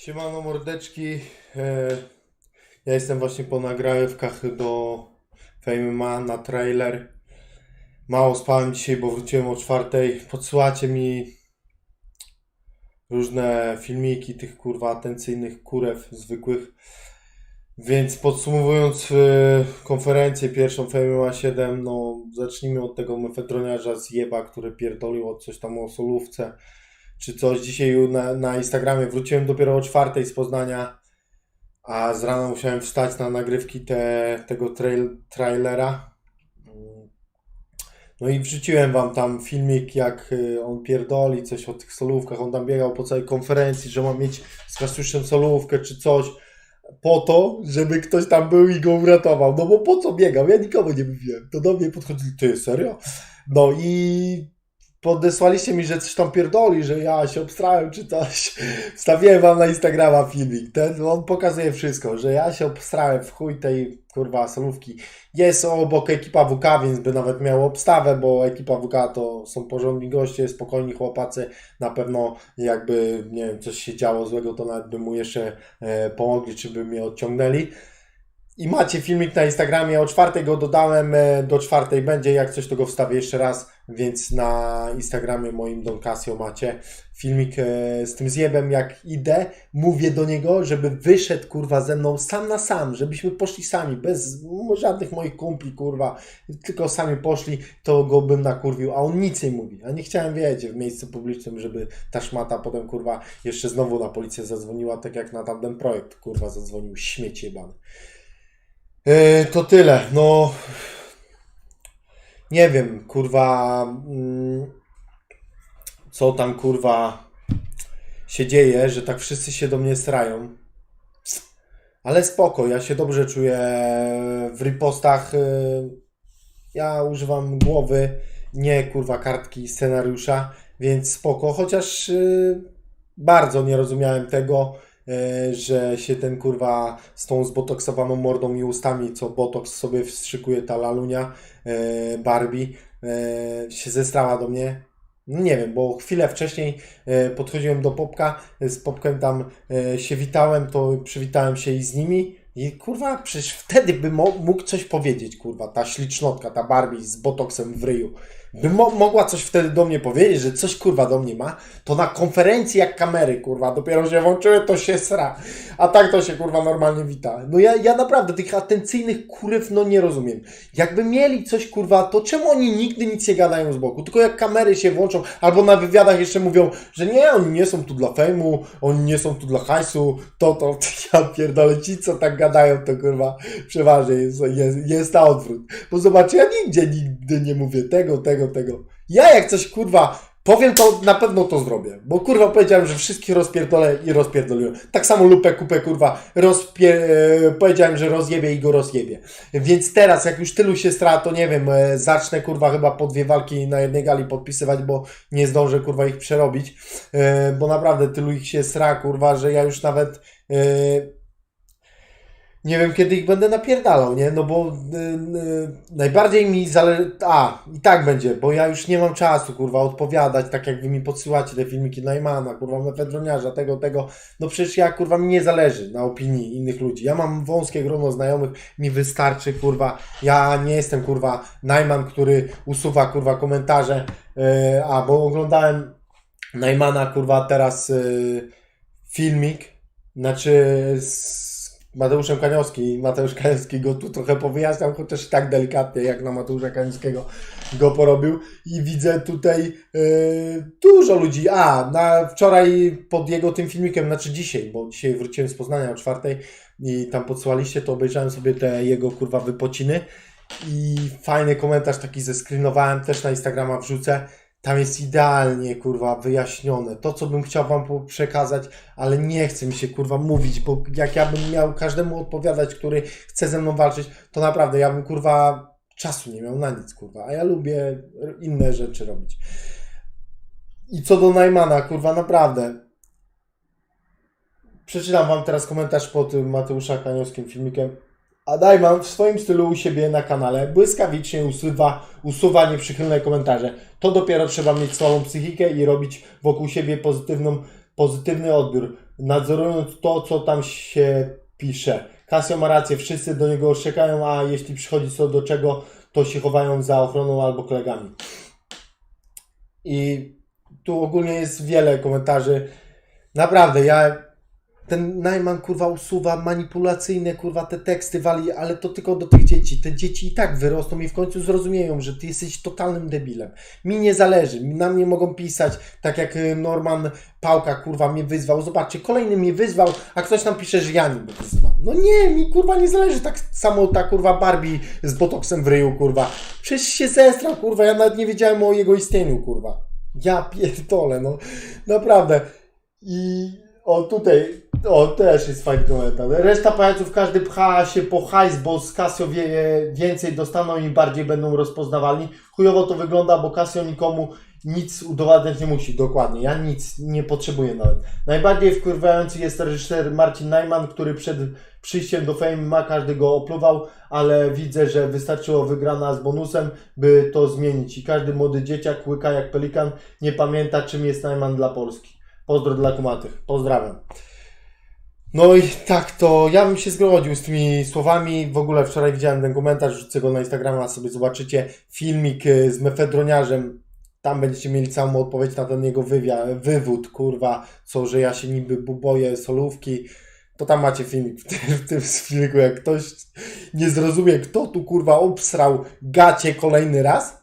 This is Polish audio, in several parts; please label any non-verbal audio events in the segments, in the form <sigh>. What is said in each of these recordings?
Siemano mordeczki. E, Ja jestem właśnie po nagrywkach do Fame Ma na trailer. Mało spałem dzisiaj, bo wróciłem o czwartej. Podsyłacie mi różne filmiki tych kurwa atencyjnych kurew zwykłych. Więc podsumowując e, konferencję pierwszą Fame Ma 7, no zacznijmy od tego mefedroniarza z Jeba, który pierdolił od coś tam o solówce czy coś. Dzisiaj na, na Instagramie wróciłem dopiero o czwartej z Poznania, a z rana musiałem wstać na nagrywki te, tego trail, trailera. No i wrzuciłem wam tam filmik, jak y, on pierdoli coś o tych solówkach. On tam biegał po całej konferencji, że ma mieć z Kasiuszem solówkę czy coś. Po to, żeby ktoś tam był i go uratował. No bo po co biegał? Ja nikomu nie mówiłem. To do mnie podchodzili, ty serio? No i podesłaliście mi, że coś tam pierdoli, że ja się obstrałem czy coś. Wstawiłem wam na Instagrama filmik. Ten, on pokazuje wszystko, że ja się obstrałem w chuj tej kurwa solówki. Jest obok ekipa WK, więc by nawet miał obstawę, bo ekipa WK to są porządni goście, spokojni chłopacy. Na pewno jakby, nie wiem, coś się działo złego, to nawet by mu jeszcze e, pomogli, czy by mnie odciągnęli. I macie filmik na Instagramie, o czwartej go dodałem, e, do czwartej będzie, jak coś to go wstawię jeszcze raz, więc na Instagramie moim Don Casio macie filmik e, z tym zjebem, jak idę, mówię do niego, żeby wyszedł kurwa ze mną sam na sam, żebyśmy poszli sami, bez żadnych moich kumpli kurwa, tylko sami poszli, to go bym nakurwił, a on nic nie mówi, a nie chciałem wiedzieć w miejscu publicznym, żeby ta szmata potem kurwa jeszcze znowu na policję zadzwoniła, tak jak na tamten projekt kurwa zadzwonił, śmieć jebany. Yy, to tyle. No. Nie wiem, kurwa. mm, Co tam, kurwa, się dzieje, że tak wszyscy się do mnie srają. Ale spoko, ja się dobrze czuję w ripostach. yy, Ja używam głowy, nie kurwa kartki scenariusza, więc spoko. Chociaż yy, bardzo nie rozumiałem tego, e, że się ten kurwa z tą zbotoksowaną mordą i ustami, co botoks sobie wstrzykuje ta lalunia e, Barbie, e, się zestrała do mnie. No Nie wiem, bo chwilę wcześniej e, podchodziłem do Popka, z Popkiem tam e, się witałem, to przywitałem się i z nimi. I kurwa, przecież wtedy by mógł coś powiedzieć, kurwa, ta ślicznotka, ta Barbie z botoksem w ryju. By mo- mogła coś wtedy do mnie powiedzieć, że coś kurwa do mnie ma, to na konferencji jak kamery, kurwa, dopiero się włączyły, to się sra. A tak to się kurwa normalnie wita. No ja, ja naprawdę tych atencyjnych kuryw no nie rozumiem. Jakby mieli coś kurwa, to czemu oni nigdy nic nie gadają z boku? Tylko jak kamery się włączą, albo na wywiadach jeszcze mówią, że nie, oni nie są tu dla fejmu, oni nie są tu dla hajsu, to, to, ja pierdolę, ci co tak gadają, to kurwa przeważnie jest, jest, jest na odwrót. Bo zobacz, ja nigdzie nigdy nie mówię tego, tego, tego. Ja jak coś kurwa powiem, to na pewno to zrobię. Bo kurwa powiedziałem, że wszystkich rozpierdolę i rozpierdoliłem. Tak samo lupę kupę kurwa rozpie... e, powiedziałem, że rozjebie i go rozjebie. Więc teraz jak już tylu się stra, to nie wiem, e, zacznę kurwa chyba po dwie walki na jednej gali podpisywać, bo nie zdążę kurwa ich przerobić. E, Bo naprawdę tylu ich się sra kurwa, że ja już nawet nie wiem, kiedy ich będę napierdalał, nie? No bo y, y, najbardziej mi zależy. A, i tak będzie, bo ja już nie mam czasu, kurwa, odpowiadać, tak jak wy mi podsyłacie te filmiki Najmana, kurwa, mefedroniarza, tego, tego. No przecież ja, kurwa, mi nie zależy na opinii innych ludzi. Ja mam wąskie grono znajomych, mi wystarczy, kurwa. Ja nie jestem, kurwa, Najman, który usuwa, kurwa, komentarze. Y, a, bo oglądałem Najmana, kurwa, teraz filmik, znaczy z Mateuszem Kaniowski. Mateusz Kaniowski go tu trochę powyjaśniał, chociaż tak delikatnie jak na Mateusza Kaniowskiego go porobił. I widzę tutaj yy, dużo ludzi. A, na wczoraj pod jego tym filmikiem, znaczy dzisiaj, bo dzisiaj wróciłem z Poznania o czwartej i tam podsłaliście, to obejrzałem sobie te jego kurwa wypociny. I fajny komentarz taki zeskrinowałem, też na Instagrama wrzucę. Tam jest idealnie, kurwa, wyjaśnione. To, co bym chciał wam przekazać, ale nie chce mi się, kurwa, mówić, bo jak ja bym miał każdemu odpowiadać, który chce ze mną walczyć, to naprawdę ja bym, kurwa, czasu nie miał na nic, kurwa. A ja lubię inne rzeczy robić. I co do Najmana, kurwa, naprawdę. Przeczytam wam teraz komentarz pod Mateusza Kaniowskim filmikiem. A Dajman w swoim stylu u siebie na kanale błyskawicznie usuwa, usuwa nieprzychylne komentarze. To dopiero trzeba mieć słabą psychikę i robić wokół siebie pozytywną pozytywny odbiór, nadzorując to, co tam się pisze. Casio ma rację, wszyscy do niego szczekają, a jeśli przychodzi co do czego, to się chowają za ochroną albo kolegami. I tu ogólnie jest wiele komentarzy. Naprawdę, ja ten Najman kurwa usuwa manipulacyjne kurwa te teksty wali, ale to tylko do tych dzieci. Te dzieci i tak wyrosną i w końcu zrozumieją, że ty jesteś totalnym debilem. Mi nie zależy, na mnie mogą pisać, tak jak y, Norman Pałka kurwa mnie wyzwał. Zobaczcie, kolejny mnie wyzwał, a ktoś tam pisze, że ja niby wyzywam. No nie, mi kurwa nie zależy. Tak samo ta kurwa Barbie z botoksem w ryju kurwa. Przecież się zestrał kurwa, ja nawet nie wiedziałem o jego istnieniu kurwa. Ja pierdolę, no naprawdę. I o tutaj, o też jest fajny komentarz. Reszta pajaców każdy pcha się po hajs, bo z Casio więcej dostaną i bardziej będą rozpoznawalni. Chujowo to wygląda, bo Casio nikomu nic udowadniać nie musi, dokładnie. Ja nic nie potrzebuję nawet. Najbardziej wkurwający jest reżyser Marcin Najman, który przed przyjściem do Fame ma każdy go opluwał, ale widzę, że wystarczyło wygrana z bonusem, by to zmienić. I każdy młody dzieciak łyka jak pelikan, nie pamięta czym jest Najman dla Polski. Pozdro dla kumatych. Pozdrawiam. No i tak to ja bym się zgodził z tymi słowami. W ogóle wczoraj widziałem ten komentarz, wrzucę go na Instagrama, sobie zobaczycie filmik y, z mefedroniarzem. Tam będziecie mieli całą odpowiedź na ten jego wywiad, wywód, kurwa, co, że ja się niby buboję solówki. To tam macie filmik w tym, w tym filmiku, jak ktoś nie zrozumie, kto tu kurwa obsrał gacie kolejny raz,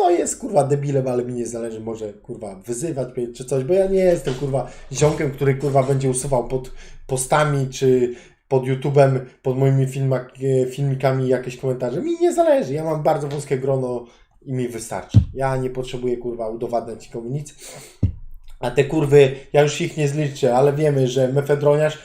to jest kurwa debilem, ale mi nie zależy, może kurwa wyzywać mnie czy coś, bo ja nie jestem kurwa ziomkiem, który kurwa będzie usuwał pod postami czy pod YouTube'em, pod moimi filmak, e, filmikami jakieś komentarze. Mi nie zależy, ja mam bardzo wąskie grono i mi wystarczy. Ja nie potrzebuję kurwa udowadniać nikomu nic. A te kurwy, ja już ich nie zliczę, ale wiemy, że mefedroniarz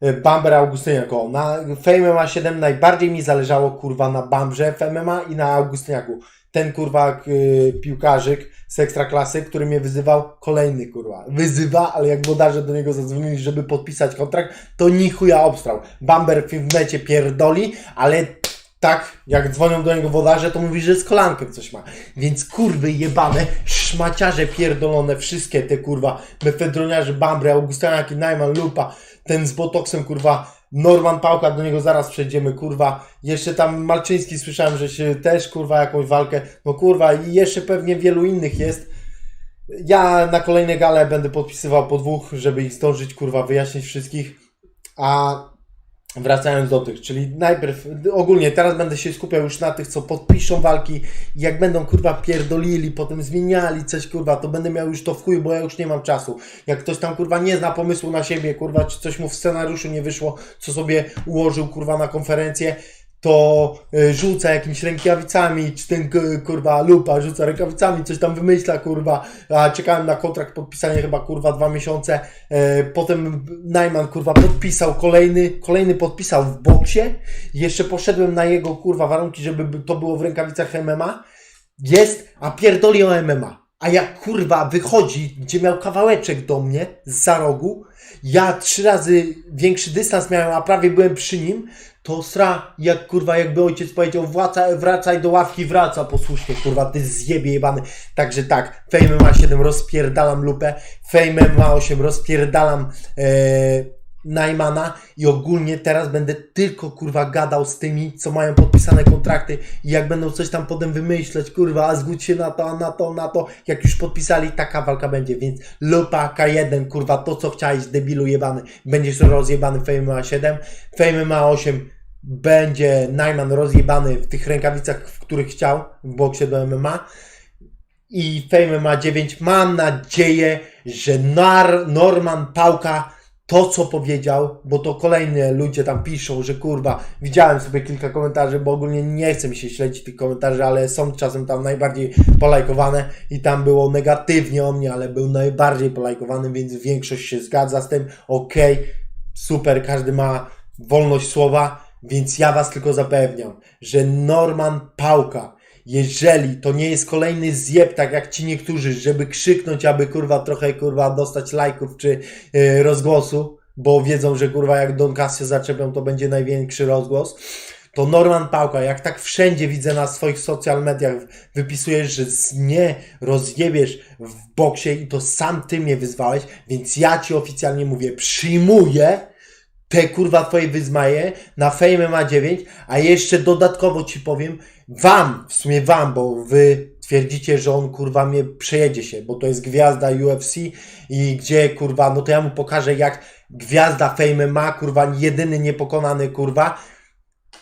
e, Bamber Augustyniako. Na Fame ma 7 najbardziej mi zależało kurwa na Bambrze w MMA i na Augustyniaku. Ten kurwa y, piłkarzyk z ekstraklasy, który mnie wyzywał, kolejny kurwa. Wyzywa, ale jak włodarze do niego zadzwonili, żeby podpisać kontrakt, to ni chuja obstrał. Bamber w mecie pierdoli, ale tak, jak dzwonią do niego wodarze, to mówi, że z kolankiem coś ma. Więc kurwy jebane, szmaciarze pierdolone, wszystkie te kurwa, mefedroniarze, Bambry, Augustianiaki, Najman, Lupa, ten z botoksem kurwa, Norman Pałka, do niego zaraz przejdziemy, kurwa. Jeszcze tam Malczyński słyszałem, że się też kurwa jakąś walkę, no kurwa i jeszcze pewnie wielu innych jest. Ja na kolejne gale będę podpisywał po dwóch, żeby ich zdążyć kurwa wyjaśnić wszystkich. A Wracając do tych, czyli najpierw, ogólnie teraz będę się skupiał już na tych, co podpiszą walki jak będą kurwa pierdolili, potem zmieniali coś kurwa, to będę miał już to w chuj, bo ja już nie mam czasu. Jak ktoś tam kurwa nie zna pomysłu na siebie, kurwa, czy coś mu w scenariuszu nie wyszło, co sobie ułożył kurwa na konferencję, to y, rzuca jakimiś rękawicami, czy ten kurwa lupa rzuca rękawicami, coś tam wymyśla kurwa, a czekałem na kontrakt podpisania chyba kurwa dwa miesiące, e, potem Najman kurwa podpisał kolejny, kolejny podpisał w boksie, jeszcze poszedłem na jego kurwa warunki, żeby to było w rękawicach MMA, jest, a pierdoli o MMA. A jak kurwa wychodzi, gdzie miał kawałeczek do mnie z za rogu, ja trzy razy większy dystans miałem, a prawie byłem przy nim, to sra, jak kurwa, jakby ojciec powiedział, wracaj, wracaj do ławki, wraca posłusznie, kurwa, ty zjebie jebany. Także tak, Fame ma 7 rozpierdalam lupę, Fame ma 8 rozpierdalam e, Najmana i ogólnie teraz będę tylko kurwa gadał z tymi, co mają podpisane kontrakty. I jak będą coś tam potem wymyśleć, kurwa, a zgódź się na to, a na to, na to, jak już podpisali, taka walka będzie, więc lupa K1, kurwa, to co chciałeś, debilu jebany, będziesz rozjebany Fame ma 7, Fame ma 8, będzie Najman rozjebany w tych rękawicach, w których chciał, w boksie do MMA, i Fame ma 9. Mam nadzieję, że Nar, Norman Pałka to, co powiedział, bo to kolejne ludzie tam piszą, że kurwa, widziałem sobie kilka komentarzy, bo ogólnie nie chcę mi się śledzić tych komentarzy, ale są czasem tam najbardziej polajkowane i tam było negatywnie o mnie, ale był najbardziej polajkowany, więc większość się zgadza z tym. Okej, super, każdy ma wolność słowa, więc ja was tylko zapewniam, że Norman Pałka jeżeli to nie jest kolejny zjeb, tak jak ci niektórzy, żeby krzyknąć, aby kurwa trochę kurwa dostać lajków czy yy, rozgłosu, bo wiedzą, że kurwa jak Don Casio zaczepią, to będzie największy rozgłos, to Norman Pałka, jak tak wszędzie widzę na swoich social mediach, wypisujesz, że nie rozjebiesz w boksie i to sam ty mnie wyzwałeś, więc ja ci oficjalnie mówię, przyjmuję te kurwa twoje wyzmaje na Fame ma 9, a jeszcze dodatkowo ci powiem, wam, w sumie wam, bo wy twierdzicie, że on kurwa mnie przejedzie się, bo to jest gwiazda UFC i gdzie kurwa, no to ja mu pokażę jak gwiazda Fame ma, kurwa, jedyny niepokonany kurwa,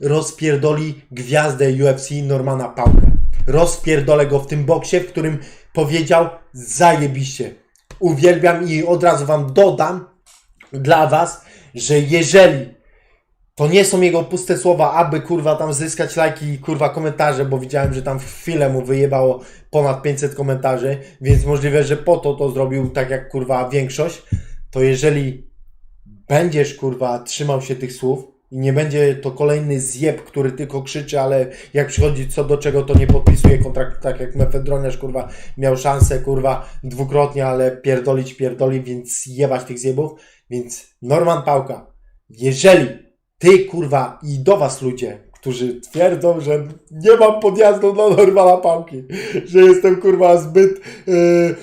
rozpierdoli gwiazdę UFC Normana Pałkę. Rozpierdolę go w tym boksie, w którym powiedział zajebiście. Uwielbiam i od razu wam dodam dla was, że jeżeli to nie są jego puste słowa, aby kurwa tam zyskać lajki i kurwa komentarze, bo widziałem, że tam w chwilę mu wyjebało ponad 500 komentarzy, więc możliwe, że po to to zrobił tak jak kurwa większość, to jeżeli będziesz kurwa trzymał się tych słów i nie będzie to kolejny zjeb, który tylko krzyczy, ale jak przychodzi co do czego, to nie podpisuje kontraktu, tak jak Mefedroniarz kurwa miał szansę kurwa dwukrotnie, ale pierdolić pierdoli, więc jebać tych zjebów, więc Norman Pałka, jeżeli ty kurwa i do was ludzie, którzy twierdzą, że nie mam podjazdu do Normana Pałki, że jestem kurwa zbyt... Yy,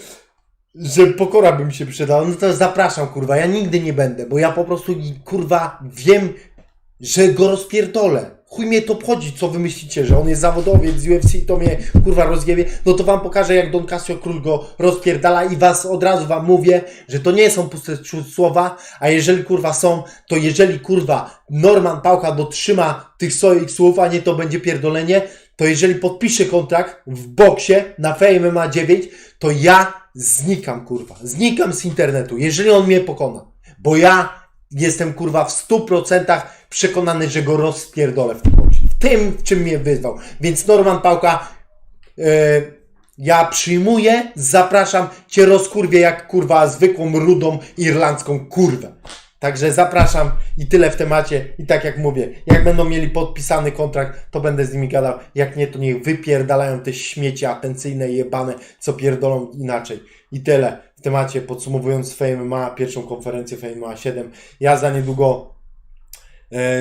że pokora by mi się przydała, no to zapraszam, kurwa, ja nigdy nie będę, bo ja po prostu, kurwa, wiem, że go rozpierdolę. Chuj mnie to obchodzi, co wy myślicie, że on jest zawodowiec z UFC, to mnie, kurwa, rozjebie, no to wam pokażę, jak Don Casio Król go rozpierdala i was od razu wam mówię, że to nie są puste słowa, a jeżeli, kurwa, są, to jeżeli, kurwa, Norman Pałka dotrzyma tych swoich słów, a nie to będzie pierdolenie, to jeżeli podpiszę kontrakt w boksie na Fame ma 9, to ja znikam, kurwa. Znikam z internetu, jeżeli on mnie pokona. Bo ja jestem, kurwa, w 100% przekonany, że go rozpierdolę w tym. W tym, czym mnie wyzwał. Więc Norman Pałka, e, ja przyjmuję, zapraszam, cię rozkurwię jak, kurwa, zwykłą, rudą, irlandzką kurwę. Także zapraszam i tyle w temacie. I tak jak mówię, jak będą mieli podpisany kontrakt, to będę z nimi gadał. Jak nie, to niech wypierdalają te śmieci atencyjne jebane, co pierdolą inaczej. I tyle w temacie. Podsumowując Fame ma pierwszą konferencję Fame ma 7. Ja za niedługo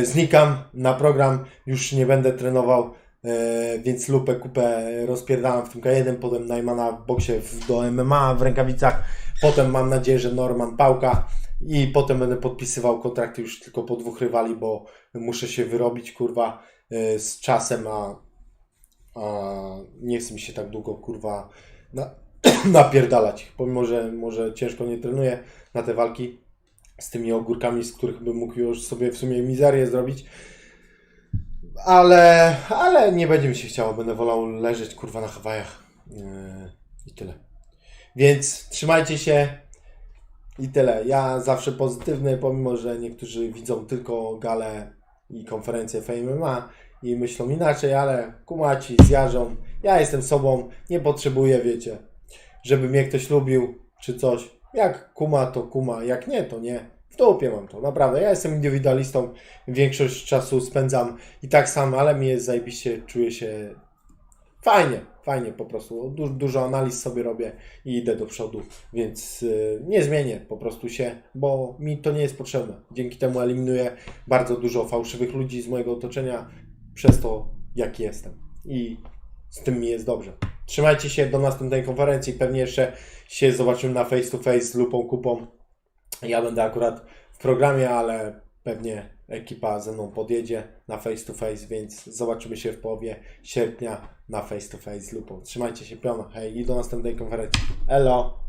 znikam na program. Już nie będę trenował. E, więc lupę kupę rozpierdalam w tym K1, potem Najmana w boksie do MMA w rękawicach, potem mam nadzieję, że Norman Pałka i potem będę podpisywał kontrakty już tylko po dwóch rywali, bo muszę się wyrobić kurwa e, z czasem, a, a nie chce mi się tak długo kurwa na, <clears throat> napierdalać, pomimo, że może ciężko nie trenuję na te walki z tymi ogórkami, z których bym mógł już sobie w sumie mizerię zrobić, ale, ale nie będzie mi się chciało, będę wolał leżeć kurwa na Hawajach yy, i tyle. Więc trzymajcie się i tyle. Ja zawsze pozytywny, pomimo, że niektórzy widzą tylko galę i konferencję Fame ma i myślą inaczej, ale kumaci zjażą. Ja jestem sobą, nie potrzebuję, wiecie, żeby mnie ktoś lubił czy coś. Jak kuma, to kuma, jak nie, to nie. W dupie mam to, naprawdę. Ja jestem indywidualistą, większość czasu spędzam i tak samo, ale mi jest zajebiście, czuję się fajnie, fajnie po prostu. Du dużo analiz sobie robię i idę do przodu, więc y, nie zmienię po prostu się, bo mi to nie jest potrzebne. Dzięki temu eliminuję bardzo dużo fałszywych ludzi z mojego otoczenia przez to, jaki jestem. I z tym mi jest dobrze. Trzymajcie się do następnej konferencji. Pewnie jeszcze się zobaczymy na face to face z lupą kupą. Ja będę akurat w programie, ale pewnie ekipa ze mną podjedzie na face to face, więc zobaczymy się w połowie sierpnia na face to face z lupą. Trzymajcie się piona, hej i do następnej konferencji. Elo!